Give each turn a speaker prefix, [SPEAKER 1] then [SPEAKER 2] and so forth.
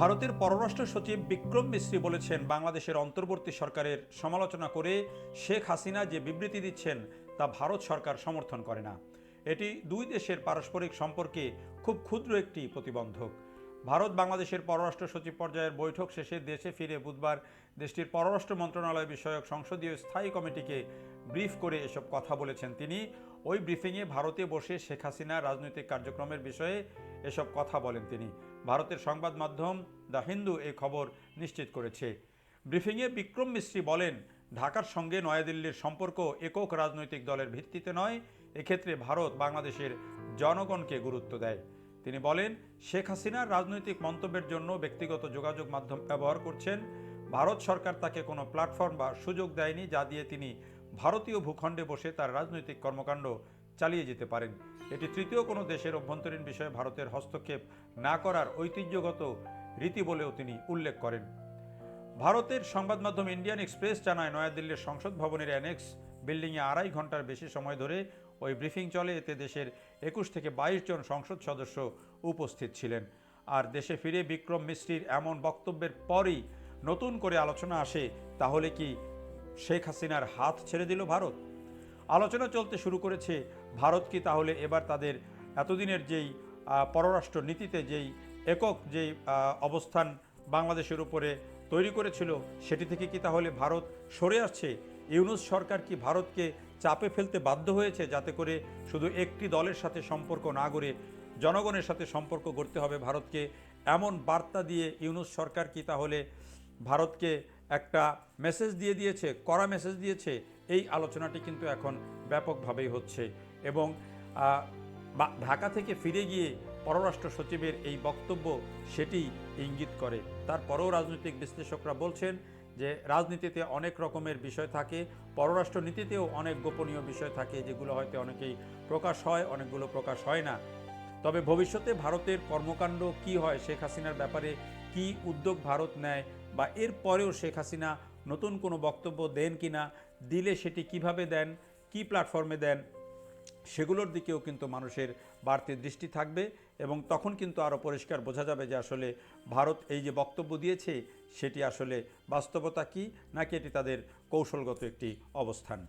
[SPEAKER 1] ভারতের পররাষ্ট্র সচিব বিক্রম মিশ্রী বলেছেন, বাংলাদেশের অন্তর্বর্তী সরকারের সমালোচনা করে শেখ হাসিনা যে বিবৃতি দিচ্ছেন, তা ভারত সরকার সমর্থন করে না। এটি দুই দেশের পারস্পরিক সম্পর্কে খুব ক্ষুদ্র একটি প্রতিবন্ধক। ভারত বাংলাদেশের পররাষ্ট্র সচিব পর্যায়ের বৈঠক শেষে দেশে ফিরে বুধবার দেশটির পররাষ্ট্র মন্ত্রণালয় বিষয়ক সংসদীয় স্থায়ী কমিটিকে ব্রিফ করে এসব কথা বলেছেন তিনি। ওই ব্রিফিংয়ে ভারতে বসে শেখ হাসিনা রাজনৈতিক কার্যক্রমের বিষয়ে এসব কথা বলেন তিনি। ভারতের সংবাদ মাধ্যম দ্য হিন্দু এই খবর নিশ্চিত করেছে। ব্রিফিংয়ে বিক্রম মিশ্রি বলেন, ঢাকার সঙ্গে নয়াদিল্লির সম্পর্ক একক রাজনৈতিক দলের ভিত্তিতে নয়, এক্ষেত্রে ভারত বাংলাদেশের জনগণকে গুরুত্ব দেয়। তিনি বলেন, শেখ হাসিনার রাজনৈতিক মন্তব্যের জন্য ব্যক্তিগত যোগাযোগ মাধ্যম ব্যবহার করছেন। ভারত সরকার তাকে কোনো প্ল্যাটফর্ম বা সুযোগ দেয়নি যা দিয়ে তিনি ভারতীয় ভূখণ্ডে বসে তার রাজনৈতিক কর্মকাণ্ড চালিয়ে যেতে পারেন। এটি তৃতীয় কোনো দেশের অভ্যন্তরীণ বিষয়ে ভারতের হস্তক্ষেপ না করার ঐতিহ্যগত রীতি বলেও তিনি উল্লেখ করেন। ভারতের সংবাদ মাধ্যম ইন্ডিয়ান এক্সপ্রেস জানায়, নয়াদিল্লির সংসদ ভবনের অ্যানেক্স বিল্ডিংয়ে আড়াই ঘণ্টার বেশি সময় ধরে ওই ব্রিফিং চলে। এতে দেশের একুশ থেকে বাইশ জন সংসদ সদস্য উপস্থিত ছিলেন। আর দেশে ফিরে বিক্রম মিশ্রির এমন বক্তব্যের পরই নতুন করে আলোচনা আসে, তাহলে কি শেখ হাসিনার হাত ছেড়ে দিল ভারত? আলোচনা চলতে শুরু করেছে ভারত কি তাহলে এবার তাদের এতদিনের যেই পররাষ্ট্র নীতিতে যেই একক যেই অবস্থান বাংলাদেশের উপরে তৈরি করেছিল, সেটি থেকে কি তাহলে ভারত সরে আসছে? ইউনুস সরকার কি ভারতকে চাপে ফেলতে বাধ্য হয়েছে যাতে করে শুধু একটি দলের সাথে সম্পর্ক না গড়ে জনগণের সাথে সম্পর্ক গড়তে হবে ভারতকে? এমন বার্তা দিয়ে ইউনুস সরকার কি তাহলে ভারতকে একটা মেসেজ দিয়ে দিয়েছে, কড়া মেসেজ দিয়েছে? এই আলোচনাটি কিন্তু এখন ব্যাপকভাবেই হচ্ছে এবং ঢাকা থেকে ফিরে গিয়ে পররাষ্ট্র সচিবের এই বক্তব্য সেটি ইঙ্গিত করে। তারপরেও রাজনৈতিক বিশ্লেষকরা বলছেন যে রাজনীতিতে অনেক রকমের বিষয় থাকে পররাষ্ট্র নীতিতেও অনেক গোপনীয় বিষয় থাকে, যেগুলো হয়তো অনেকেই প্রকাশ হয়, অনেকগুলো প্রকাশ হয় না। তবে ভবিষ্যতে ভারতের কর্মকাণ্ড কি হয়, শেখ হাসিনার ব্যাপারে কি উদ্যোগ ভারত নেয়, বা এর পরেও শেখ হাসিনা নতুন কোনো বক্তব্য দেন কিনা, দিলে সেটি কীভাবে দেন, কি প্ল্যাটফর্মে দেন সেগুলোর দিকেও কিন্তু মানুষের বাড়তি দৃষ্টি থাকবে এবং তখন কিন্তু আরও পরিষ্কার বোঝা যাবে যে আসলে ভারত এই যে বক্তব্য দিয়েছে, সেটি আসলে বাস্তবতা কি, নাকি এটি তাদের কৌশলগত একটি অবস্থান।